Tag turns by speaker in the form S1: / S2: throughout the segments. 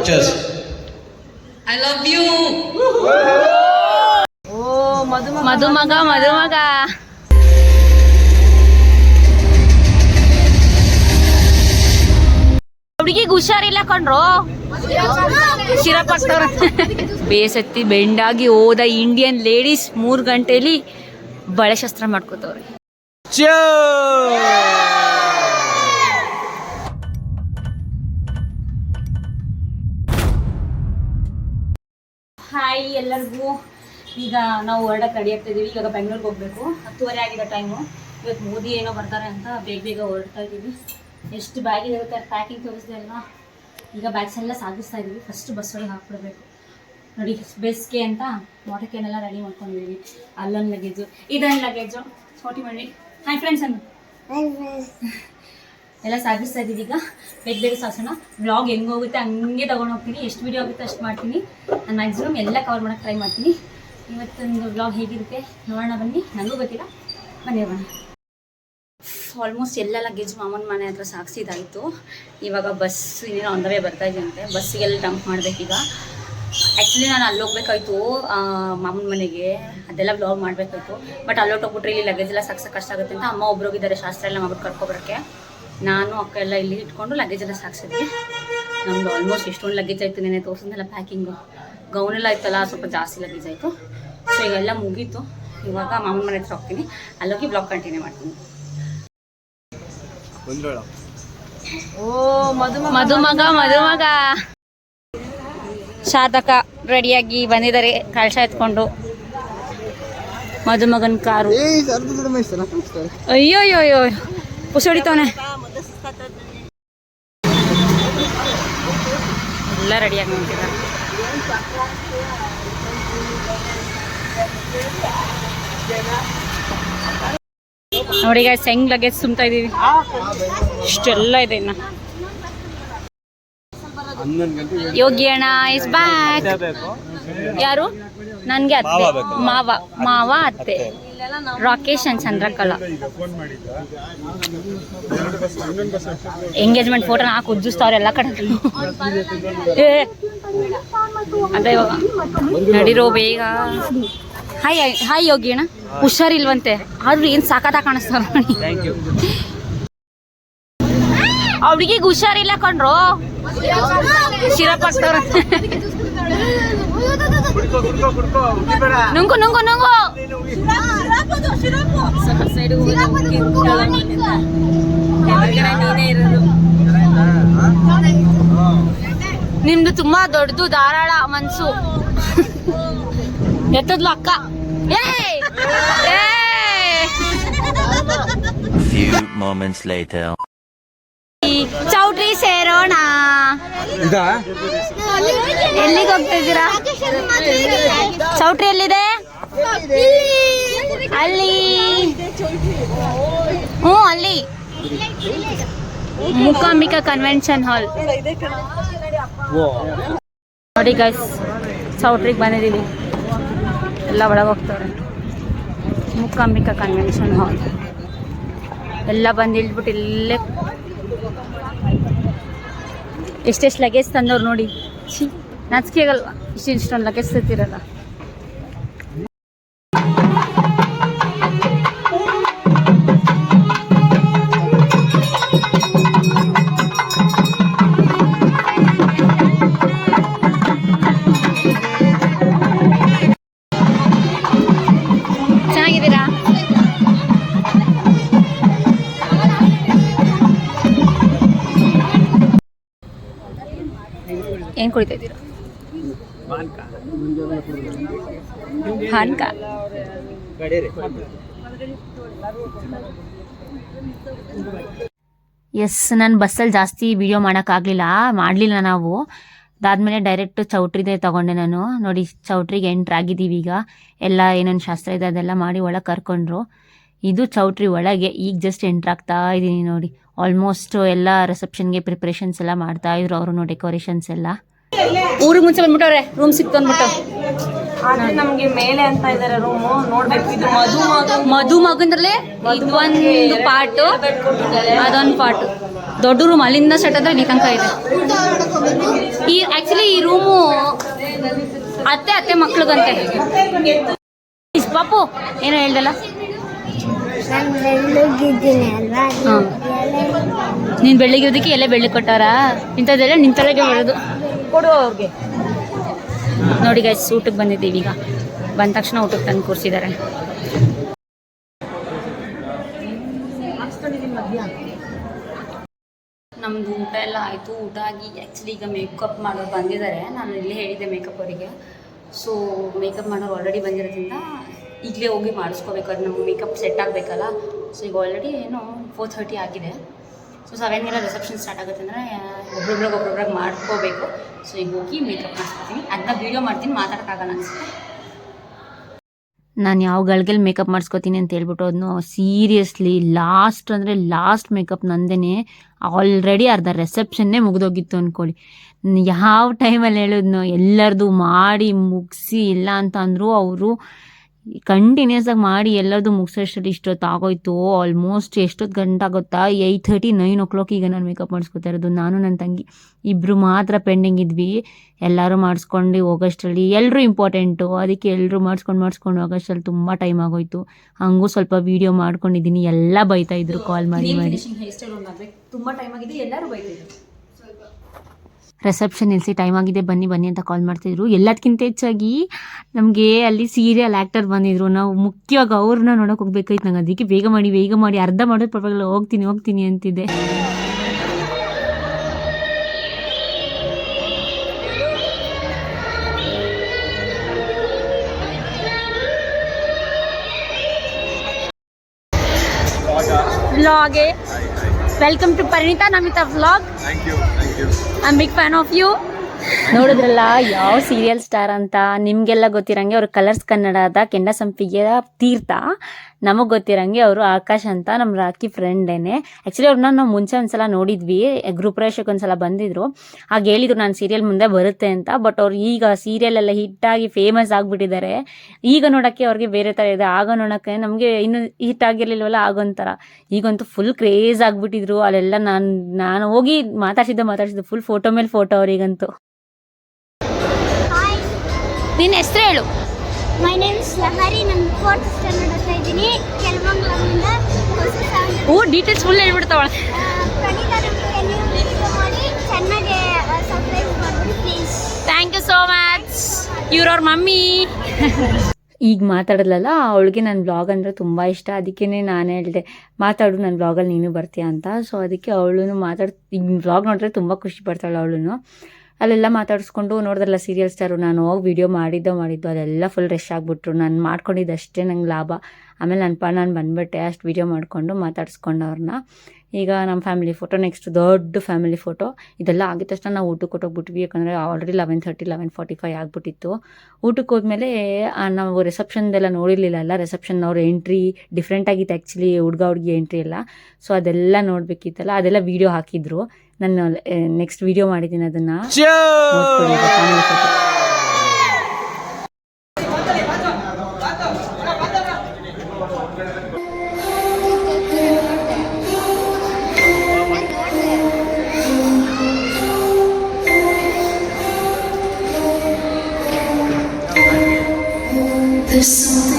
S1: pictures.
S2: I love you.
S3: ಮದುಮಗ ಮದುಮಗ. ಹುಡುಗಿಗೆ ಹುಷಾರಿಲ್ಲ ಕಣ್ರು? ಸಿರಪ್ ಹಾಕ್ತವ್ರ ಬೇಸತ್ತಿ ಬೆಂಡಾಗಿ ಹೋದ ಇಂಡಿಯನ್ ಲೇಡೀಸ್ ಮೂರು ಗಂಟೆಲಿ ಬಳೆ ಶಸ್ತ್ರ ಮಾಡ್ಕೋತವ್ರೆ. ಹಾಯ್ ಎಲ್ಲರಿಗೂ. ಈಗ ನಾವು ಹೊರಡಕ್ಕೆ ರೆಡಿ ಆಗ್ತಾ ಇದ್ದೀವಿ ಇವಾಗ ಬೆಂಗಳೂರಿಗೆ ಹೋಗ್ಬೇಕು. ಹತ್ತುವರೆ ಆಗಿದೆ ಟೈಮು ಇವತ್ತು ಮೋದಿ ಏನೋ ಬರ್ತಾರೆ ಅಂತ ಬೇಗ ಬೇಗ ಹೊರಡ್ತಾ ಇದ್ದೀವಿ ಎಷ್ಟು ಬ್ಯಾಗ್ ಇರುತ್ತೆ ಪ್ಯಾಕಿಂಗ್ ತೋರಿಸಿದೆ ಅಲ್ವಾ? ಈಗ ಬ್ಯಾಗ್ಸ್ ಎಲ್ಲ ಸಾಗಿಸ್ತಾ ಇದ್ದೀವಿ ಫಸ್ಟ್ ಬಸ್ ಒಳಗೆ ಹಾಕ್ಬಿಡ್ಬೇಕು. ನೋಡಿ, ಬೇಸಿಗೆ ಅಂತ ಕ್ಯಾನ್ ರೆಡಿ ಮಾಡ್ಕೊಂಡಿದ್ದೀವಿ ಅಲ್ಲೊಂದು ಲಗೇಜು ಇದೊಂದು ಲಗೇಜು ಸ್ಪಾಟಿ ಮಾಡಿ ಹಾಯ್ ಫ್ರೆಂಡ್ಸ್ ಅನ್ನು. ಎಲ್ಲ ಸಾಗಿಸ್ತಾ ಇದ್ದೀವಿ. ಈಗ ಬೇಗ ಬೇಗ ಸಾಸೋಣ. ಬ್ಲಾಗ್ ಹೆಂಗೆ ಹೋಗುತ್ತೆ ಹಂಗೆ ತಗೊಂಡು ಹೋಗ್ತೀನಿ. ಎಷ್ಟು ವೀಡಿಯೋ ಆಗುತ್ತೆ ಅಷ್ಟು ಮಾಡ್ತೀನಿ. ನಾನು ಮ್ಯಾಕ್ಸಿಮಮ್ ಎಲ್ಲ ಕವರ್ ಮಾಡೋಕ್ಕೆ ಟ್ರೈ ಮಾಡ್ತೀನಿ. ಇವತ್ತೊಂದು ಬ್ಲಾಗ್ ಹೇಗಿರುತ್ತೆ ನೋಡೋಣ ಬನ್ನಿ. ನನಗೂ ಗೊತ್ತಿಲ್ಲ. ಬನ್ನಿ ಹೋಗೋಣ. ಆಲ್ಮೋಸ್ಟ್ ಎಲ್ಲ ಲಗೇಜ್ ಮಾಮನ ಮನೆ ಹತ್ರ ಸಾಗಿಸಿದಾಯಿತು ಇವಾಗ ಬಸ್ ಇನ್ನೇನು ಆನ್ ದ ವೇ ಬರ್ತಾ ಇದೆಯಂತೆ. ಬಸ್ಸಿಗೆಲ್ಲ ಡಂಪ್ ಮಾಡಬೇಕೀಗ. ಆ್ಯಕ್ಚುಲಿ ನಾನು ಅಲ್ಲಿ ಹೋಗ್ಬೇಕಾಯ್ತು ಮಾಮನ ಮನೆಗೆ. ಅದೆಲ್ಲ ಬ್ಲಾಗ್ ಮಾಡಬೇಕಾಯ್ತು. ಬಟ್ ಅಲ್ಲೋಟೋಗ್ಬಿಟ್ರೆ ಇಲ್ಲಿ ಲಗೇಜ್ ಎಲ್ಲ ಸಾಕ್ಸಕ್ಕೆ ಕಷ್ಟ ಆಗುತ್ತೆ ಅಂತ ಅಮ್ಮ ಒಬ್ರು ಹೋಗಿದ್ದಾರೆ. ಶಾಸ್ತ್ರ ಎಲ್ಲ ಮಾಡ್ಬಿಟ್ಟು ಕರ್ಕೊಬರೋಕ್ಕೆ ನಾನು ಅಕ್ಕ ಎಲ್ಲ ಇಲ್ಲಿ ಇಟ್ಕೊಂಡು ಲಗೇಜ್ ಎಲ್ಲ ಸಾಕ್ಸಿದ್ವಿ. ನಮ್ದು ಆಲ್ಮೋಸ್ಟ್ ಎಷ್ಟೊಂದು ಲಗೇಜ್ ಆಯಿತು ನೆನೆ ತೋರಿಸಿದ್ನೆಲ್ಲ ಪ್ಯಾಕಿಂಗು ಗೌನೆಲ್ಲ ಆಯ್ತಲ್ಲ ಸ್ವಲ್ಪ ಜಾಸ್ತಿ ಲಗೇಜ್ ಆಯಿತು. ಸೊ ಇವೆಲ್ಲ ಮುಗೀತು. ಇವಾಗ ಮಾಮನ ಮನೆ ಹತ್ರ ಹೋಗ್ತೀನಿ. ಅಲ್ಲೋಗಿ ಬ್ಲಾಗ್ ಕಂಟಿನ್ಯೂ ಮಾಡ್ತೀನಿ. ಮದುಮಗ. ಮದುಮಗ ಶಾತಕ ರೆಡಿಯಾಗಿ ಬಂದಿದ್ದಾರೆ. ಕಳಶ ಎತ್ಕೊಂಡು. ಮದುಮಗನ ಕಾರು. ಅಯ್ಯೋ ಅಯ್ಯೋ ಅಯ್ಯೋ ಹೊಡಿತವನೆ ಎಲ್ಲ ರೆಡಿಯಾಗಿ ನಿಂತಿದ್ದಾರೆ ನೋಡಿ ಗಾಯ್ಸ್ ಹೆಂಗ್ ಲಗೇಜ್ ಸುಮ್ತಾ ಇದೀವಿ ಇಷ್ಟೆಲ್ಲ ಇದೆ ಇನ್ನ ಯೋಗಿ ಅಣ್ಣ ಇಸ್ ಬ್ಯಾಕ್ ಯಾರು? ನನ್ಗೆ ಅತ್ತೆ. ಮಾವ ಮಾವ ಅತ್ತೆ. Rakesh and Chandrakala. Engagement photo ಹಾಕಿ ಉಜ್ಜಿಸ್ತಾವ್ರೆ ಎಲ್ಲ ಕಡೆ. ಏ ಅದೇ ಇವಾಗ ನಡಿರೋ ಬೇಗ. ಹಾಯ್ ಹಾಯ್ ಯೋಗಿ ಅಣ್ಣ. ಹುಷಾರಿಲ್ವಂತೆ. ಆದ್ರೂ ಏನ್ ಸಾಕಾತ ಕಾಣಿಸ್ತಾರ ನೋಡಿ ಅವ್ರಿಗೆ ಹುಷಾರಿಲ್ಲ ಕಣ್ರು. ಸಿರಪ್ ನುಂಗು ನುಂಗು ನುಂಗು ಸೈಡ್ ನಿಮ್ದು ತುಂಬಾ ದೊಡ್ಡದು ಧಾರಾಳ ಮನ್ಸು ಎತ್ತದ್ಲು ಅಕ್ಕ!
S4: Few moments later.
S3: ಎಲ್ಲಿಗೆ ಹೋಗ್ತಾ ಇದ್ದೀರಾ? ಚೌಟ್ರಿ ಎಲ್ಲಿದೆ ಅಲ್ಲಿ. ಹ್ಞೂ, ಅಲ್ಲಿ. ಮೂಕಾಂಬಿಕಾ ಕನ್ವೆನ್ಷನ್ ಹಾಲ್ ನೋಡಿ ಗೈಸ್ ಚೌಟ್ರಿಗೆ ಬಂದಿದ್ದೀವಿ. ಎಲ್ಲ ಒಳಗೆ ಹೋಗ್ತಾರೆ. ಮೂಕಾಂಬಿಕಾ ಕನ್ವೆನ್ಷನ್ ಹಾಲ್ ಎಲ್ಲ ಬಂದು ಇಳ್ಬಿಟ್ಟು ಇಲ್ಲೇ ಎಷ್ಟೆಷ್ಟು ಲಗೇಜ್ ತಂದವ್ರು ನೋಡಿ. ಛೀ ನಾಚಿಕೆ ಇಷ್ಟು ಇಷ್ಟೊಂದು ಲಗೇಜ್ ತತ್ತಿರಲ್ಲ ಏನು ಕುಡಿತಾ ಇದ್ದೀರಾ? ಹಾನ್ಕ. ಎಸ್ ನಾನು ಬಸ್ಸಲ್ಲಿ ಜಾಸ್ತಿ ವಿಡಿಯೋ ಮಾಡೋಕ್ಕಾಗಲಿಲ್ಲ. ಮಾಡಲಿಲ್ಲ ನಾವು. ಅದಾದಮೇಲೆ ಡೈರೆಕ್ಟ್ ಚೌಟ್ರಿದೇ ತಗೊಂಡೆ ನಾನು. ನೋಡಿ, ಚೌಟ್ರಿಗೆ ಎಂಟ್ರ್ ಆಗಿದ್ದೀವಿ ಈಗ. ಎಲ್ಲ ಏನೇನು ಶಾಸ್ತ್ರ ಇದೆ ಅದೆಲ್ಲ ಮಾಡಿ ಒಳಗೆ ಕರ್ಕೊಂಡ್ರು. ಇದು ಚೌಟ್ರಿ ಒಳಗೆ ಈಗ ಜಸ್ಟ್ ಎಂಟ್ರಾಗ್ತಾ ಇದ್ದೀನಿ ನೋಡಿ. ಆಲ್ಮೋಸ್ಟ್ ಎಲ್ಲ ರಿಸೆಪ್ಷನ್ಗೆ ಪ್ರಿಪ್ರೇಷನ್ಸ್ ಎಲ್ಲ ಮಾಡ್ತಾ ಇದ್ರು. ಅವರು ಡೆಕೋರೇಷನ್ಸ್ ಎಲ್ಲ. ಊರಿಗೆ ಮುಂಚೆ ಬಂದ್ಬಿಟ್ಟವ್ರೆ ರೂಮ್ ಸಿಕ್ತು ಅಂದ್ಬಿಟ್ಟು.
S2: ಆದ್ರೆ ನಮ್ಗೆ ಮೇಲೆ ಅಂತ ಇದಾರೆ ರೂಮ್ ನೋಡ್ಬೇಕು ಇದು ಮಧು
S3: ಮಧು ಮಗಂದ್ರಲ್ಲೇ ಇದು ಒಂದು ಪಾರ್ಟ್ ಅದೊಂದು ಪಾರ್ಟ್ ದೊಡ್ಡ ರೂಮ್ ಅಲ್ಲಿಂದ ಸೆಟ್ ಆದ್ರೆ ಇಲ್ಲಿ ತನಕ ಇದೆ ಈ ಆಕ್ಚುಲಿ ಅತ್ತೆ ಅತ್ತೆ ಮಕ್ಳಿಗಂತೆ. ಪಾಪು ಏನೋ ಹೇಳ್ದಲ್ಲ?
S1: ನೀನ್
S3: ಬೆಳ್ಳಿಗೆ ಇರೋದಕ್ಕೆ ಎಲ್ಲೇ ಬೆಳ್ಳಿ ಕೊಟ್ಟಾರ? ಇಂಥದ್ದೆಲ್ಲ ನಿನ್ನ ತಲೆಗೆ ಬರೋದು
S2: ಕೊಡು ಅವ್ರಿಗೆ.
S3: ನೋಡಿ ಗೈಸ್ ಊಟಕ್ಕೆ ಬಂದಿದ್ದೀವಿ ಈಗ. ಬಂದ ತಕ್ಷಣ ಊಟಕ್ಕೆ ತಂದು ಕೂರಿಸಿದ್ದಾರೆ. ನಮ್ದು ಊಟ ಎಲ್ಲ ಆಯಿತು. ಊಟ ಆಗಿ ಆ್ಯಕ್ಚುಲಿ ಈಗ ಮೇಕಪ್ ಮಾಡೋರು ಬಂದಿದ್ದಾರೆ. ನಾನು ಇಲ್ಲೇ ಹೇಳಿದ್ದೆ ಮೇಕಪ್ ಅವರಿಗೆ. ಸೊ ಮೇಕಪ್ ಮಾಡೋರು ಆಲ್ರೆಡಿ ಬಂದಿರೋದ್ರಿಂದ ಈಗಲೇ ಹೋಗಿ ಮಾಡಿಸ್ಕೋಬೇಕಾದ್ರೆ ನಮ್ಗೆ ಮೇಕಪ್ ಸೆಟ್ ಆಗಬೇಕಲ್ಲ. ಸೊ ಈಗ ಆಲ್ರೆಡಿ ಏನು ಫೋರ್ ಥರ್ಟಿ ಆಗಿದೆ. ಸೊ ಸೆವೆನ್ಗೆಲ್ಲ ರಿಸೆಪ್ಷನ್ ಸ್ಟಾರ್ಟ್ ಆಗುತ್ತೆ ಅಂದರೆ ಒಬ್ರೊಬ್ರಿಗೆ ಒಬ್ರೊಬ್ರಿಗೆ ಮಾಡ್ಕೋಬೇಕು. ಸೊ ಈಗ ಹೋಗಿ ಮೇಕಪ್ ಮಾಡಿಸ್ಕೊತೀನಿ ಅದನ್ನ ವೀಡಿಯೋ ಮಾಡ್ತೀನಿ, ಮಾತಾಡೋಕ್ಕಾಗಲ್ಲ ಅನಿಸುತ್ತೆ. ನಾನು ಯಾವ ಗಳಿಗೆಲ್ಲಿ ಮೇಕಪ್ ಮಾಡಿಸ್ಕೊತೀನಿ ಅಂತ ಹೇಳ್ಬಿಟ್ಟು ಅದನ್ನು ಸೀರಿಯಸ್ಲಿ ಲಾಸ್ಟ್ ಅಂದರೆ ಲಾಸ್ಟ್ ಮೇಕಪ್ ನಂದೇ ಆಲ್ರೆಡಿ ಅರ್ಧ ರಿಸೆಪ್ಷನ್ನೇ ಮುಗಿದೋಗಿತ್ತು ಅಂದ್ಕೊಳ್ಳಿ ಯಾವ ಟೈಮಲ್ಲಿ ಹೇಳಿದ್ನೋ ಎಲ್ಲರದು ಮಾಡಿ ಮುಗಿಸಿ ಇಲ್ಲ ಅಂತ ಅಂದರು ಅವರು ಕಂಟಿನ್ಯೂಸ್ ಆಗಿ ಮಾಡಿ ಎಲ್ಲರದು ಮುಗಿಸೋಷ್ಟರಲ್ಲಿ ಇಷ್ಟೊತ್ತು ಆಗೋಯ್ತು. ಆಲ್ಮೋಸ್ಟ್ ಎಷ್ಟೊತ್ತು ಗಂಟೆ ಆಗುತ್ತಾ? Eight thirty nine o'clock ಈಗ ನಾನು ಮೇಕಪ್ ಮಾಡಿಸ್ಕೊತಾ ಇರೋದು. ನಾನು ನನ್ನ ತಂಗಿ. ಇಬ್ಬರು ಮಾತ್ರ ಪೆಂಡಿಂಗ್ ಇದ್ವಿ. ಎಲ್ಲರೂ ಮಾಡಿಸ್ಕೊಂಡು ಹೋಗೋಷ್ಟರಲ್ಲಿ ಎಲ್ಲರೂ ಇಂಪಾರ್ಟೆಂಟು ಅದಕ್ಕೆ ಎಲ್ಲರೂ ಮಾಡಿಸ್ಕೊಂಡು ಮಾಡಿಸ್ಕೊಂಡು ಹೋಗೋಷ್ಟರಲ್ಲಿ ತುಂಬ ಟೈಮ್ ಆಗೋಯ್ತು. ಹಂಗೂ ಸ್ವಲ್ಪ ವೀಡಿಯೋ ಮಾಡ್ಕೊಂಡಿದ್ದೀನಿ. ಎಲ್ಲ ಬೈತಾ ಇದ್ರು ಕಾಲ್ ಮಾಡಿ ಮಾಡಿ.
S2: ತುಂಬ ಟೈಮ್ ಆಗಿದೆ. ಎಲ್ಲರೂ ಬೈತಿದ್ರು
S3: ರಿಸೆಪ್ಷನ್ ಇಲ್ಸಿ ಟೈಮ್ ಆಗಿದೆ, ಬನ್ನಿ ಬನ್ನಿ ಅಂತ ಕಾಲ್ ಮಾಡ್ತಿದ್ರು. ಎಲ್ಲದಕ್ಕಿಂತ ಹೆಚ್ಚಾಗಿ ನಮಗೆ ಅಲ್ಲಿ ಸೀರಿಯಲ್ ಆ್ಯಕ್ಟರ್ ಬಂದಿದ್ರು. ನಾವು ಮುಖ್ಯವಾಗಿ ಅವ್ರನ್ನ ನೋಡೋಕೆ ಹೋಗ್ಬೇಕಾಯ್ತು. ನಂಗೆ ಅದಕ್ಕೆ ಬೇಗ ಮಾಡಿ ಬೇಗ ಮಾಡಿ, ಅರ್ಧ ಮಾಡೋದು ಪರವಾಗಿಲ್ಲ. ಹೋಗ್ತೀನಿ ಹೋಗ್ತೀನಿ ಅಂತಿದ್ದೆ. ವ್ಲಾಗೆ welcome to Parinita Namita vlog
S4: Thank you, thank you.
S3: I big fan of you ನೋಡಿದ್ರಲ್ಲ ಯಾವ ಸೀರಿಯಲ್ ಸ್ಟಾರ್ ಅಂತ ನಿಮ್ಗೆಲ್ಲ ಗೊತ್ತಿರಂಗೆ ಅವ್ರ ಕಲರ್ಸ್ ಕನ್ನಡದ ಕೆಂಡ ಸಂಪಿಗೆ ತೀರ್ಥ. ನಮಗೆ ಗೊತ್ತಿರಂಗೆ ಅವರು ಆಕಾಶ್ ಅಂತ ನಮ್ಮ ರಾಕಿ ಫ್ರೆಂಡೇನೆ ಆ್ಯಕ್ಚುಲಿ ಅವ್ರನ್ನ ನಾವು ಮುಂಚೆ ಒಂದ್ಸಲ ನೋಡಿದ್ವಿ ಗ್ರೂಪ್ ಪ್ರವೇಶಕ್ಕೆ ಒಂದ್ಸಲ ಬಂದಿದ್ರು. ಆಗ ಹೇಳಿದ್ರು, ನಾನು ಸೀರಿಯಲ್ ಮುಂದೆ ಬರುತ್ತೆ ಅಂತ. ಬಟ್ ಅವ್ರು ಈಗ ಸೀರಿಯಲ್ ಎಲ್ಲ ಹಿಟ್ಟಾಗಿ ಫೇಮಸ್ ಆಗ್ಬಿಟ್ಟಿದ್ದಾರೆ ಈಗ ನೋಡೋಕ್ಕೆ ಅವ್ರಿಗೆ ಬೇರೆ ಥರ ಇದೆ. ಆಗ ನೋಡೋಕ್ಕೆ ನಮಗೆ ಇನ್ನೂ ಹಿಟ್ ಆಗಿರಲಿಲ್ವಲ್ಲ ಆಗೊಂಥರ ಈಗಂತೂ ಫುಲ್ ಕ್ರೇಜ್ ಆಗಿಬಿಟ್ಟಿದ್ರು. ಅಲ್ಲೆಲ್ಲ ನಾನು ನಾನು ಹೋಗಿ ಮಾತಾಡ್ಸಿದ್ದೆ ಮಾತಾಡ್ಸಿದ್ದೆ. ಫುಲ್ ಫೋಟೋ ಮೇಲೆ ಫೋಟೋ ಅವ್ರಿಗಂತೂ ನಿನ್ನ ಹೆಸರು ಹೇಳು.
S1: ಮೈ ನೇಮ್ ಇಸ್ ಲಹರಿ ನಾನು ಫೋರ್ತ್ ಸ್ಟ್ಯಾಂಡರ್ಡ್ ಓದ್ತಾ ಇದ್ದೀನಿ. ಹೊಸ
S3: ಹ್ಞೂ ಡೀಟೇಲ್ಸ್ ಫುಲ್ ಹೇಳ್ಬಿಡ್ತಾವಳ.
S1: ಪ್ರಣೀತಾ ನಮಗೆ ನೀವು ವಿಡಿಯೋ ಮಾಡಿ ಚೆನ್ನಾಗಿ ಸಬ್ಸ್ಕ್ರೈಬ್ ಮಾಡಿ please
S3: thank you so much ಇವ್ರ ಅವ್ರ ಮಮ್ಮಿ. ಈಗ ಮಾತಾಡಲಲ್ಲ ಅವಳಿಗೆ ನನ್ನ ಬ್ಲಾಗ್ ಅಂದರೆ ತುಂಬ ಇಷ್ಟ. ಅದಕ್ಕೇ ನಾನು ಹೇಳಿದೆ ಮಾತಾಡು ನನ್ನ ಬ್ಲಾಗಲ್ಲಿ ನೀನು ಬರ್ತೀಯ ಅಂತ. ಸೊ ಅದಕ್ಕೆ ಅವಳು ಮಾತಾಡ್ ಈಗ ಬ್ಲಾಗ್ ನೋಡಿದ್ರೆ ತುಂಬ ಖುಷಿ ಪಡ್ತಾಳೆ ಅವಳು ಅಲ್ಲೆಲ್ಲ ಮಾತಾಡಿಸ್ಕೊಂಡು ನೋಡಿದ್ರಲ್ಲ ಸೀರಿಯಲ್ ಸ್ಟಾರು ನಾನು ಹೋಗಿ ವಿಡಿಯೋ ಮಾಡಿದ್ದೋ ಮಾಡಿದ್ದು ಅದೆಲ್ಲ ಫುಲ್ ರೆಶ್ ಆಗಿಬಿಟ್ರು. ನಾನು ಮಾಡ್ಕೊಂಡಿದ್ದಷ್ಟೇ ನಂಗೆ ಲಾಭ. ಆಮೇಲೆ ನನ್ನ ಪಾ, ನಾನು ಬಂದ್ಬಿಟ್ಟೆ ಅಷ್ಟು ವಿಡಿಯೋ ಮಾಡಿಕೊಂಡು ಮಾತಾಡಿಸ್ಕೊಂಡು ಅವ್ರನ್ನ ಈಗ ನಮ್ಮ ಫ್ಯಾಮಿಲಿ ಫೋಟೋ ನೆಕ್ಸ್ಟ್ ದೊಡ್ಡ ಫ್ಯಾಮಿಲಿ ಫೋಟೋ ಇದೆಲ್ಲ ಆಗಿದ ತಕ್ಷಣ ನಾವು ಊಟಕ್ಕೆ ಕೊಟ್ಟೋಗ್ಬಿಟ್ವಿ ಯಾಕಂದರೆ already eleven thirty eleven forty five ಆಗಿಬಿಟ್ಟಿತ್ತು. ಊಟಕ್ಕೆ ಹೋದ್ಮೇಲೆ ನಾವು ರಿಸೆಪ್ಷನ್ದೆಲ್ಲ ನೋಡಿರಲಿಲ್ಲ ರಿಸೆಪ್ಷನ್ ಅವ್ರ ಎಂಟ್ರಿ ಡಿಫ್ರೆಂಟ್ ಆಗಿತ್ತು ಆ್ಯಕ್ಚುಲಿ ಹುಡುಗ ಹುಡುಗಿ ಎಂಟ್ರಿ ಎಲ್ಲ. ಸೊ ಅದೆಲ್ಲ ನೋಡಬೇಕಿತ್ತಲ್ಲ ಅದೆಲ್ಲ ವೀಡಿಯೋ ಹಾಕಿದ್ರು. ನಾನು ನೆಕ್ಸ್ಟ್ ವೀಡಿಯೋ ಮಾಡಿದ್ದೀನಿ ಅದನ್ನು.
S5: There's something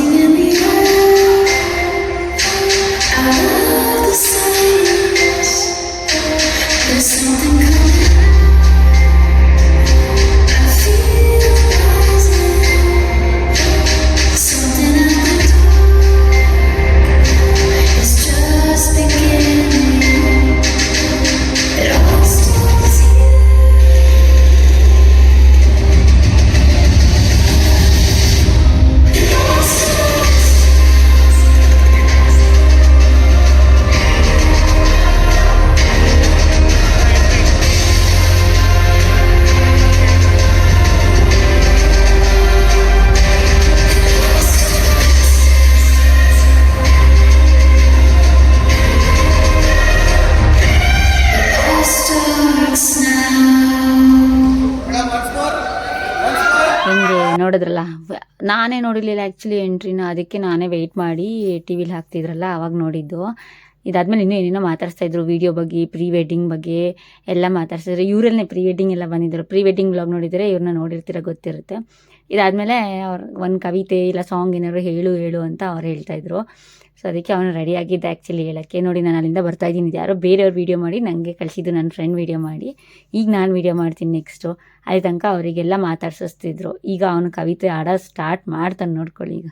S3: ನೋಡಿದ್ರಲ್ಲ ನಾನೇ ನೋಡಿರಲಿಲ್ಲ ಆ್ಯಕ್ಚುಲಿ ಎಂಟ್ರಿನ ಅದಕ್ಕೆ ನಾನೇ ವೆಯ್ಟ್ ಮಾಡಿ ಟಿ ವಿಲಿ ಹಾಕ್ತಿದ್ರಲ್ಲ, ಅವಾಗ ನೋಡಿದ್ದು. ಇದಾದ್ಮೇಲೆ ಇನ್ನೂ ಏನೇನೋ ಮಾತಾಡ್ತಾ ಇದ್ರು ವಿಡಿಯೋ ಬಗ್ಗೆ ಪ್ರೀ ವೆಡ್ಡಿಂಗ್ ಬಗ್ಗೆ, ಎಲ್ಲ ಮಾತಾಡ್ಸಿದ್ರು ಇವರಲ್ಲೇ ಪ್ರೀ ವೆಡ್ಡಿಂಗ್ ಎಲ್ಲ ಬಂದಿದ್ದರು ಪ್ರೀ ವೆಡ್ಡಿಂಗ್ ಬ್ಲಾಗ್ ನೋಡಿದರೆ ಇವ್ರನ್ನ ನೋಡಿರ್ತೀರ ಗೊತ್ತಿರುತ್ತೆ. ಇದಾದಮೇಲೆ ಅವ್ರು, ಒಂದು ಕವಿತೆ ಇಲ್ಲ ಸಾಂಗ್ ಏನಾದ್ರು ಹೇಳು ಹೇಳು ಅಂತ ಅವ್ರು ಹೇಳ್ತಾಯಿದ್ರು ಸೊ ಅದಕ್ಕೆ ಅವನು ರೆಡಿ ಆಗಿದ್ದೆ ಆ್ಯಕ್ಚುಲಿ ಹೇಳೋಕ್ಕೆ. ನೋಡಿ ನಾನು ಅಲ್ಲಿಂದ ಬರ್ತಾ ಇದ್ದೀನಿ. ಇದು ಯಾರೋ ಬೇರೆಯವ್ರು ವೀಡಿಯೋ ಮಾಡಿ ನನಗೆ ಕಳಿಸಿದ್ದು ನನ್ನ ಫ್ರೆಂಡ್ ವೀಡಿಯೋ ಮಾಡಿ. ಈಗ ನಾನು ವೀಡಿಯೋ ಮಾಡ್ತೀನಿ ನೆಕ್ಸ್ಟು ಅಲ್ಲಿ ತನಕ ಅವರಿಗೆಲ್ಲ ಮಾತಾಡ್ಸಿಸ್ತಿದ್ರು. ಈಗ ಅವನು ಕವಿತೆ ಆಡೋ ಸ್ಟಾರ್ಟ್ ಮಾಡ್ತಾನೆ ನೋಡ್ಕೊಳ್ಳಿ ಈಗ.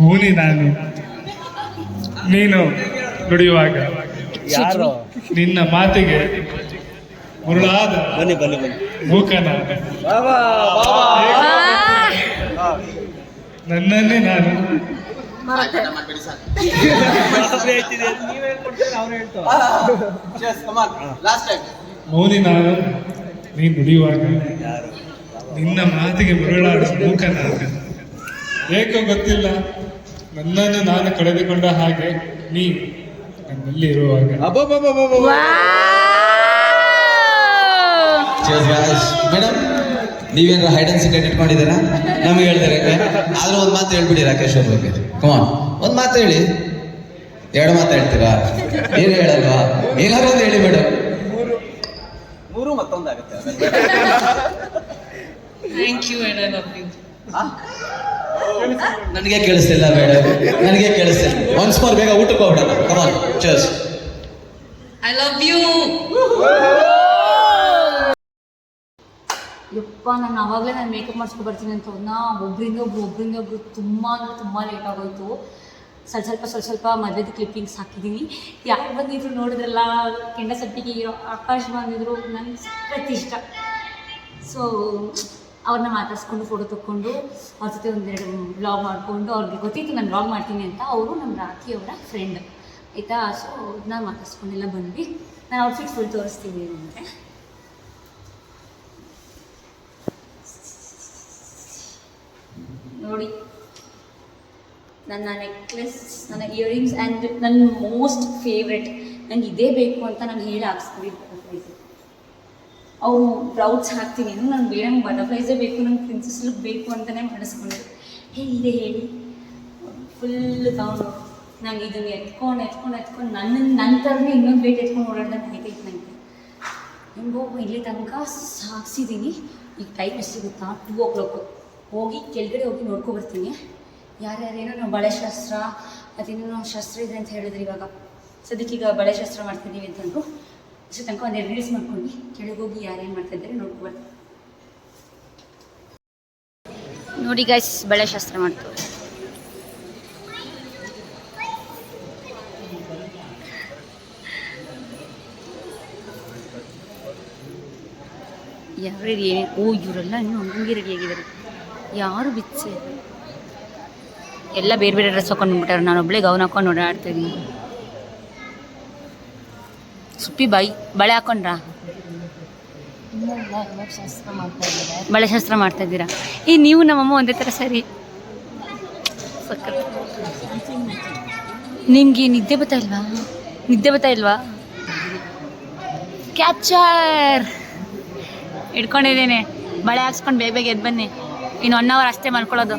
S6: ಭೂಲಿ ನಾನು. ನೀನು ನುಡಿಯುವಾಗ
S7: ಯಾರು?
S6: ನಿನ್ನ ಮಾತಿಗೆ ಮುರುಳಾದ.
S7: ಬನ್ನಿ ಬನ್ನಿ ಬನ್ನಿ.
S6: ಮೂಕನಾದ
S7: ಬಾಬಾ
S6: ನನ್ನನ್ನೇ ನಾನು. ಮೌನಿ ನಾನು ನೀ ನುಡಿಯುವಾಗ ನಿನ್ನ ಮಾತಿಗೆ ಮುರುಳಾದ ನಾನು. ಏಕೋ ಗೊತ್ತಿಲ್ಲ ನನ್ನನ್ನು ನಾನು ಕಳೆದುಕೊಂಡ ಹಾಗೆ ನೀ ನನ್ನಲ್ಲಿ ಇರುವಾಗ
S8: ಮೇಡಮ್ ನೀವೇನಾರ ಹೈಡ್ ಅಂಡ್ ಸೀಕ್ರೆಟ್ ಇಟ್ಕೊಂಡಿದ್ದೀರಾ ನಮಗೆ ಹೇಳ್ತಾರೆ ಆದ್ರೂ ಒಂದು ಮಾತು ಹೇಳ್ಬಿಡಿ ರಾಕೇಶ್ ಅವ್ರ ಬಗ್ಗೆ. ಕಮಾನ್ ಒಂದು ಮಾತು ಹೇಳಿ. ಎರಡು ಮಾತು ಹೇಳ್ತೀರಾ? ಏನು ಹೇಳಲ್ವಾ? ಏನಾದ್ರು ಒಂದು ಹೇಳಿ ಮೇಡಮ್
S7: ಮೂರು ಮತ್ತೊಂದಾಗುತ್ತೆ.
S8: ನನಗೆ ಕೇಳಿಸ್ತಿಲ್ಲ ಮೇಡಮ್ ನನಗೆ ಕೇಳಿಸ್ತಿಲ್ಲ. ಒನ್ಸ್ ಮೋರ್ ಬೇಗ ಊಟಕ್ಕೆ ಹೋಗ್ಬಿಡೋಣ. ಕಮಾನ್ ಚರ್ಸ್
S9: ಯಪ್ಪ, ನಾನು ಆವಾಗಲೇ ನಾನು ಮೇಕಪ್ ಮಾಡಿಸ್ಕೊ ಬರ್ತೀನಿ ಅಂತ ಹೋದ್ನ? ಒಬ್ಬರಿಂದ ಒಬ್ರು ಒಬ್ಬರಿಂದ ಒಬ್ರು ತುಂಬ ಅಂದರೆ ತುಂಬ ಲೇಟ್ ಆಗೋಯ್ತು. ಸ್ವಲ್ಪ ಸ್ವಲ್ಪ ಸ್ವಲ್ಪ ಸ್ವಲ್ಪ ಮದುವೆದು ಕ್ಲಿಪ್ಪಿಂಗ್ಸ್ ಹಾಕಿದ್ದೀನಿ ಯಾರು ಬಂದಿದ್ರು ನೋಡಿದ್ರಲ್ಲ, ಕೆಂಡ ಸಟ್ಟಿಗೆ ಇರೋ ಆಕಾಶ್ ಬಂದಿದ್ರು ನನಗೆ ಪ್ರತಿ ಇಷ್ಟ. ಸೊ ಅವ್ರನ್ನ ಮಾತಾಡ್ಸ್ಕೊಂಡು ಫೋಟೋ ತೊಗೊಂಡು ಅವ್ರ ಜೊತೆ ಒಂದೆರಡು ವ್ಲಾಗ್ ಮಾಡಿಕೊಂಡು, ಅವ್ರಿಗೆ ಗೊತ್ತಿತ್ತು ನಾನು ವ್ಲಾಗ್ ಮಾಡ್ತೀನಿ ಅಂತ, ಅವರು ನಮ್ಮ ರಾಖಿ ಅವರ ಫ್ರೆಂಡ್ ಆಯಿತಾ? ಸೊ ಅವ್ರನ್ನ ಮಾತಾಡ್ಸ್ಕೊಂಡೆಲ್ಲ ಬಂದ್ವಿ. ನಾನು ಔಟ್ಫಿಟ್ ಫುಲ್ ತೋರಿಸ್ತೀನಿ ಅಂದರೆ ನೋಡಿ. ನನ್ನ ನೆಕ್ಲೆಸ್ ನನ್ನ ಇಯರಿಂಗ್ಸ್ ಆ್ಯಂಡ್ ನನ್ನ ಮೋಸ್ಟ್ ಫೇವ್ರೆಟ್ ನಂಗೆ ಇದೇ ಬೇಕು ಅಂತ ನಾನು ಹೇಳಿ ಹಾಕ್ಸ್ತೀನಿ ಬಟರ್ಫ್ಲೈಸ್ ಅವರು ಬ್ರೌಡ್ಸ್ ಹಾಕ್ತೀನಿ. ನಾನು ಬೇಡ ನಂಗೆ ಬಟರ್ಫ್ಲೈಸೇ ಬೇಕು, ನಂಗೆ ಪ್ರಿನ್ಸಸ್ ಲುಕ್ ಬೇಕು ಅಂತಲೇ ಮಾಡಿಸ್ಕೊಂಡೆ ಹೇ, ಇದೆ ಹೇಳಿ. ಫುಲ್ ತಗೊಂಡು ನಂಗೆ ಇದನ್ನು ಎತ್ಕೊಂಡು ಎತ್ಕೊಂಡು ಎತ್ಕೊಂಡು ನನ್ನ ನನ್ನ ಥರನೇ ಇನ್ನೊಂದು ವೇಟ್ ಎತ್ಕೊಂಡು ಓಡಾಡ್ದಂಗೆ ಆಯ್ತೈತೆ ನನಗೆ ಹೆಂಗೋ, ಇಲ್ಲಿ ತನಕ ಸಾಕ್ಸಿದ್ದೀನಿ ಈಗ ಟೈಮ್ ಎಷ್ಟು ಸಿಗುತ್ತಾ ಟೂ ಓ ಕ್ಲಾಕು ಹೋಗಿ ಕೆಳಗಡೆ ಹೋಗಿ ನೋಡ್ಕೊ ಬರ್ತೀನಿ. ಯಾರ್ಯಾರೇನೋ ನಾವು ಬಳೆಶಾಸ್ತ್ರ ಅದೇನೋ ಶಾಸ್ತ್ರ ಇದೆ ಅಂತ ಹೇಳಿದ್ರು ಇವಾಗ. ಸದ್ಯಕ್ಕೆ ಈಗ ಬಳೆಶಾಸ್ತ್ರ ಮಾಡ್ತಿದ್ದೀವಿ ಅಂತಂದ್ರು. ಸೊ ತನಕ ಒಂದೆರಡು ರೀಲ್ಸ್ ಮಾಡ್ಕೊಂಡು ಕೆಳಗೋಗಿ ಹೋಗಿ ಯಾರೇನು ಮಾಡ್ತಾ ಇದ್ದಾರೆ ನೋಡ್ಕೊ ಬರ್ತೀನಿ.
S3: ನೋಡಿ ಗಾಯ್ಸ್ ಬಳೆ ಶಾಸ್ತ್ರ ಮಾಡ್ತೀವಿ. ಯಾರು ಓ, ಇವರೆಲ್ಲ ಇನ್ನೂ ಹಂಗಂಗೆ ರೆಡಿ ಆಗಿದ್ದಾರೆ ಯಾರು ಬಿಚ್ಚೆ? ಎಲ್ಲ ಬೇರೆ ಬೇರೆ ಡ್ರೆಸ್ ಹಾಕೊಂಡು ಬಂದ್ಬಿಟ್ಟಾರೆ. ನಾನು ಒಬ್ಬಳೇ ಗೌನ್ ಹಾಕೊಂಡು ಓಡಾಡ್ತೀನಿ ಸುಪ್ಪಿ ಬೈ ಬಳೆ ಹಾಕೊಂಡ್ರಾ? ಬಳೆ ಶಾಸ್ತ್ರ ಮಾಡ್ತಾ ಇದ್ದೀರಾ? ಈ ನೀವು ನಮ್ಮಮ್ಮ ಒಂದೇ ಥರ ಸರಿ. ನಿಂಗೆ ನಿದ್ದೆ ಬರ್ತಾ ಇಲ್ವಾ? ನಿದ್ದೆ ಬರ್ತಾ ಇಲ್ವಾ? ಕ್ಯಾಪ್ಚರ್ ಇಟ್ಕೊಂಡಿದ್ದೀನಿ ಬಳೆ ಹಾಕ್ಸ್ಕೊಂಡು ಬೇಗ ಬೇಗ ಎದ್ದು ಬನ್ನಿ. ಇನ್ನು ಒನ್ ಅವರ್ ಅಷ್ಟೇ ಮಾಡ್ಕೊಳ್ಳೋದು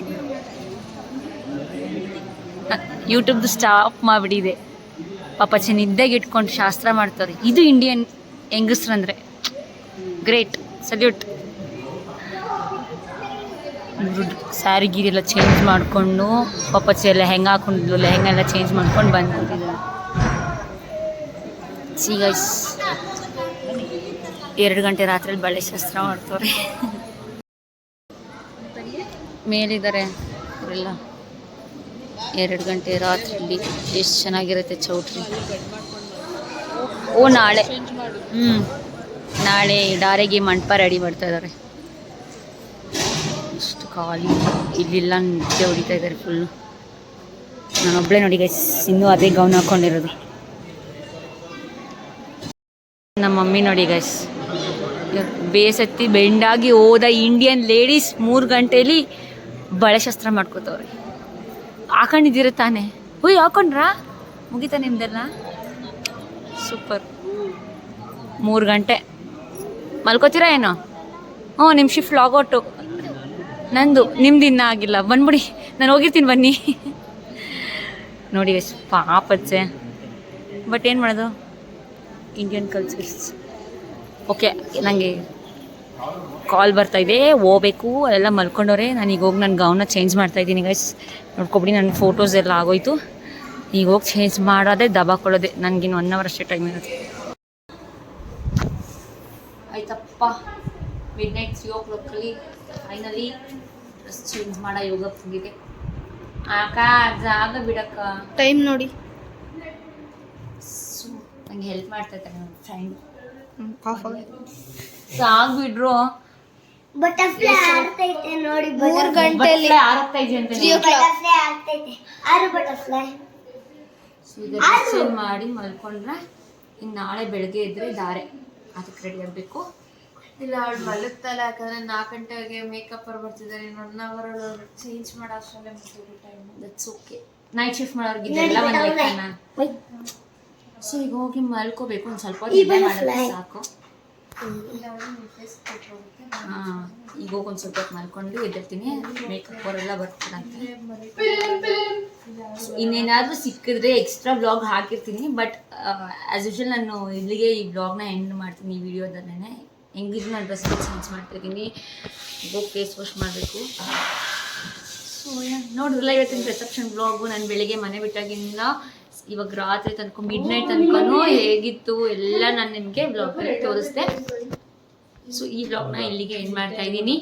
S3: ಯೂಟ್ಯೂಬ್ದು ಸ್ಟಾಪ್ ಮಾಡಿಬಿಟ್ಟಿದೆ ಪಾಪಚ್ಚಿ ನಿದ್ದೆಗೆ ಇಟ್ಕೊಂಡು ಶಾಸ್ತ್ರ ಮಾಡ್ತಾರೆ. ಇದು ಇಂಡಿಯನ್ ಹೆಂಗಸ್ರಂದ್ರೆ ಗ್ರೇಟ್ ಸಲ್ಯೂಟ್ ಸ್ಯಾರಿ ಗೀರಿ ಎಲ್ಲ ಚೇಂಜ್ ಮಾಡಿಕೊಂಡು ಪಾಪಚ್ಚಿ ಎಲ್ಲ ಹೆಂಗೆ ಹಾಕೊಂಡಿದ್ಲು, ಲೆಹಂಗ ಎಲ್ಲ ಚೇಂಜ್ ಮಾಡ್ಕೊಂಡು ಬಂದು ಸಿ ಗೈಸ್ ಎರಡು ಗಂಟೆ ರಾತ್ರಿಯಲ್ಲಿ ಬಳೆ ಶಾಸ್ತ್ರ ಮಾಡ್ತಾರೆ. ಮೇಲಿದ್ದಾರೆ. ಅವರೆಲ್ಲ ಎರಡು ಗಂಟೆ ರಾತ್ರಿ ಎಷ್ಟು ಚೆನ್ನಾಗಿರುತ್ತೆ ಚೌಟ್ರಿ. ಓ, ನಾಳೆ. ಹ್ಞೂ ನಾಳೆ ಡಾರೆಗೆ ಮಂಟಪ ರೆಡಿ ಮಾಡ್ತಾ ಇದ್ದಾರೆ. ಇಷ್ಟು ಖಾಲಿ. ಇಲ್ಲಿಲ್ಲ ನಿದ್ದೆ ಹೊಡಿತಾ ಇದ್ದಾರೆ ಫುಲ್ಲು ನಾನೊಬ್ಬಳೇ ನೋಡಿ ಗೈಸ್ ಇನ್ನೂ ಅದೇ ಗೌನ್ ಹಾಕ್ಕೊಂಡಿರೋದು ನಮ್ಮ ಮಮ್ಮಿ ನೋಡಿ ಗೈಸ್ ಬೇಸತ್ತಿ ಬೆಂಡಾಗಿ ಹೋದ ಇಂಡಿಯನ್ ಲೇಡೀಸ್ ಮೂರು ಗಂಟೆಲಿ ಬಳೆಶಾಸ್ತ್ರ ಮಾಡ್ಕೋತವ್ರೆ. ಹಾಕೊಂಡಿದ್ದೀರ ತಾನೆ. ಹುಯ್ ಹಾಕೊಂಡ್ರಾ ಮುಗಿತಾ ನಿಮ್ದೆಲ್ಲ? ಸೂಪರ್. ಮೂರು ಗಂಟೆ. ಮಲ್ಕೋತೀರಾ ಏನೋ? ಹ್ಞೂ ನಿಮ್ಮ ಶಿಫ್ಟ್ ಲಾಗೌಟು ನಂದು, ನಿಮ್ದು ಇನ್ನೂ ಆಗಿಲ್ಲ. ಬಂದ್ಬಿಡಿ. ನಾನು ಹೋಗಿರ್ತೀನಿ, ಬನ್ನಿ. ನೋಡಿ, ಎಷ್ಟು ಪಾಪಚ್ಚೆ ಬಟ್ ಏನು ಮಾಡೋದು? ಇಂಡಿಯನ್ ಕಲ್ಚರ್ಸ್ ಓಕೆ ನನಗೆ ಕಾಲ್ ಬರ್ತಾ ಇದೆ ಹೋಗ್ಬೇಕು ಅಲ್ಲೆಲ್ಲ ಮಲ್ಕೊಂಡವ್ರೆ. ನಾನು ಈಗ ಹೋಗಿ ನನ್ನ ಗೌನ ಚೇಂಜ್ ಮಾಡ್ತಾ ಇದ್ದೀನಿ ಗೈಸ್ ನೋಡ್ಕೊಬಿಡಿ ನನ್ನ ಫೋಟೋಸ್ ಎಲ್ಲ ಆಗೋಯ್ತು. ಈಗ ಹೋಗಿ ಚೇಂಜ್ ಮಾಡೋದೇ ಕೊಡೋದೆ. ನನಗಿನ್ನು ಒನ್ ಅವರ್ ಅಷ್ಟೇ ಟೈಮ್ ಇರುತ್ತೆ. ಆಯ್ತಪ್ಪ. ಮಿಡ್ ನೈಟ್ ತ್ರೀ ಓ ಕ್ಲಾಕಲ್ಲಿ ಫೈನಲಿ ಡ್ರೆಸ್ ಚೇಂಜ್ ಮಾಡೋ ಯೋಗ ಬಂದಿದೆ ಆಕ ಜಾಗ ಬಿಡಕ್ಕ.
S1: ಟೈಮ್ ನೋಡಿ.
S3: ನಂಗೆ ಹೆಲ್ಪ್ ಮಾಡ್ತಾ ಇದ್ದಾರೆ ನನ್ನ ಫ್ರೆಂಡ್
S1: ಬಟರ್ಫ್ಲೈ ಆಡ್ತೈತೆ ನೋಡಿ ಮೂರು ಬಟರ್ಫ್ಲೈ ಆಡ್ತೈತೆ. ಆರು ಬಟರ್ಫ್ಲೈ.
S3: ಮಾಡಿ ಮಲ್ಕೊಂಡ್ರೆ ಇನ್ನು ನಾಳೆ ಬೆಳಗ್ಗೆ ಇದ್ರೆ ದಾರೆ. ಅದಕ್ಕೆ ರೆಡಿ ಆಗಬೇಕು.
S2: ಇಲ್ಲ ಅವಳು ಮಲಗ್ತಾಳೆ ಯಾಕಂದ್ರೆ ನಾಲ್ಕು ಗಂಟೆಗೆ ಮೇಕಪ್ ಅವ್ರು ಬರ್ತಿದ್ದಾರೆ. ಇನ್ನು ಒನ್ ಅವರ್ ಚೇಂಜ್ ಮಾಡೋ ಅಷ್ಟರಲ್ಲೇ ಮುಗಿದು time
S3: that's okay night shift ಮಾಡೋರ್ಗೆ ಇದೆಲ್ಲ ಒಂದು ಲೆಕ್ಕನ. ಸೊ ಈಗ ಹೋಗಿ ಮಲ್ಕೋಬೇಕು. ಒಂದು ಸ್ವಲ್ಪ ಸಾಕು. ಈಗ ಒಂದು ಸ್ವಲ್ಪ ಹೊತ್ತು ಮಲ್ಕೊಂಡು ಎದ್ದಿರ್ತೀನಿ ಮೇಕಪ್ ಅವರೆಲ್ಲ ಬರ್ತಾರಂತೆ. ಇನ್ನೇನಾದ್ರೂ ಸಿಕ್ಕಿದ್ರೆ ಎಕ್ಸ್ಟ್ರಾ ಬ್ಲಾಗ್ ಹಾಕಿರ್ತೀನಿ ಬಟ್ ಆ್ಯಸ್ ಯೂಶಲ್ ನಾನು ಇಲ್ಲಿಗೆ ಈ ಬ್ಲಾಗ್ನ ಎಂಡ್ ಮಾಡ್ತೀನಿ ಈ ವಿಡಿಯೋದಲ್ಲೇ ಹೆಂಗಿದ್ರು ನಾನು ಡ್ರೆಸ್ ಚೇಂಜ್ ಮಾಡ್ತಿದ್ದೀನಿ. ಫೇಸ್ ವಾಶ್ ಮಾಡಬೇಕು. ಸೊ ನೋಡಿದ್ರಲ್ಲ ಇವತ್ತಿನ ರಿಸೆಪ್ಷನ್ ಬ್ಲಾಗು ನಾನು ಬೆಳಿಗ್ಗೆ ಮನೆ ಬಿಟ್ಟಾಗಿಂದ ಇವಾಗ ರಾತ್ರಿ ತನಕ ಮಿಡ್ ನೈಟ್ ತನಕನೂ ಹೇಗಿತ್ತು ಎಲ್ಲ ನಾನು ನಿಮಗೆ ಬ್ಲಾಗಲ್ಲಿ ತೋರಿಸ್ದೆ. ಸೊ ಈ ಬ್ಲಾಗ್ನ ಇಲ್ಲಿಗೆ ಎಂಡ್ ಮಾಡ್ತಾ ಇದ್ದೀನಿ.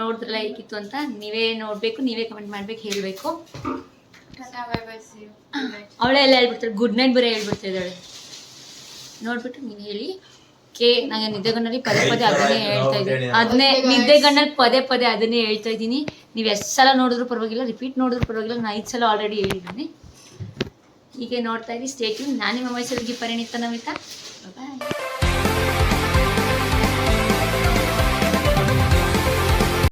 S3: ನೋಡಿದ್ರಲ್ಲ ಹೇಗಿತ್ತು ಅಂತ ನೀವೇ ನೋಡಬೇಕು ನೀವೇ ಕಮೆಂಟ್ ಮಾಡ್ಬೇಕು ಹೇಳಬೇಕು.
S2: ಬೈ ಬೈ ಸಿ ಯು
S3: ಅವಳೇ ಎಲ್ಲ ಹೇಳ್ಬಿಡ್ತಾಳೆ ಗುಡ್ ನೈಟ್ ಬರೀ ಹೇಳ್ಬಿಡ್ತಾ ಇದ್ದಾಳೆ. ನೋಡ್ಬಿಟ್ಟು ನೀವು ಹೇಳಿ. ಕೆ ನನಗೆ ನಿದ್ದೆಗಣ್ಣಲ್ಲಿ ಪದೇ ಪದೇ ಅದನ್ನೇ ಹೇಳ್ತಾ ಇದ್ದೀನಿ. ಅದನ್ನೇ ನಿದ್ದೆಗಣ್ಣಲ್ಲಿ ಪದೇ ಪದೇ ಅದನ್ನೇ ಹೇಳ್ತಾ ಇದ್ದೀನಿ. ನೀವು ಎಷ್ಟು ಸಲ ನೋಡಿದ್ರು ಪರವಾಗಿಲ್ಲ ರಿಪೀಟ್ ನೋಡಿದ್ರು ಪರವಾಗಿಲ್ಲ ನಾನು ಐದು ಸಲ ಆಲ್ರೆಡಿ ಹೇಳಿದ್ದೀನಿ. ಹೀಗೆ ನೋಡ್ತಾ ಇರಿ. ನಾನು ನಿಮ್ಮ ಮೈಸೂರಿಗೆ ಪರಿಣಿತ ನಮಿತಾ ಬಾಯ್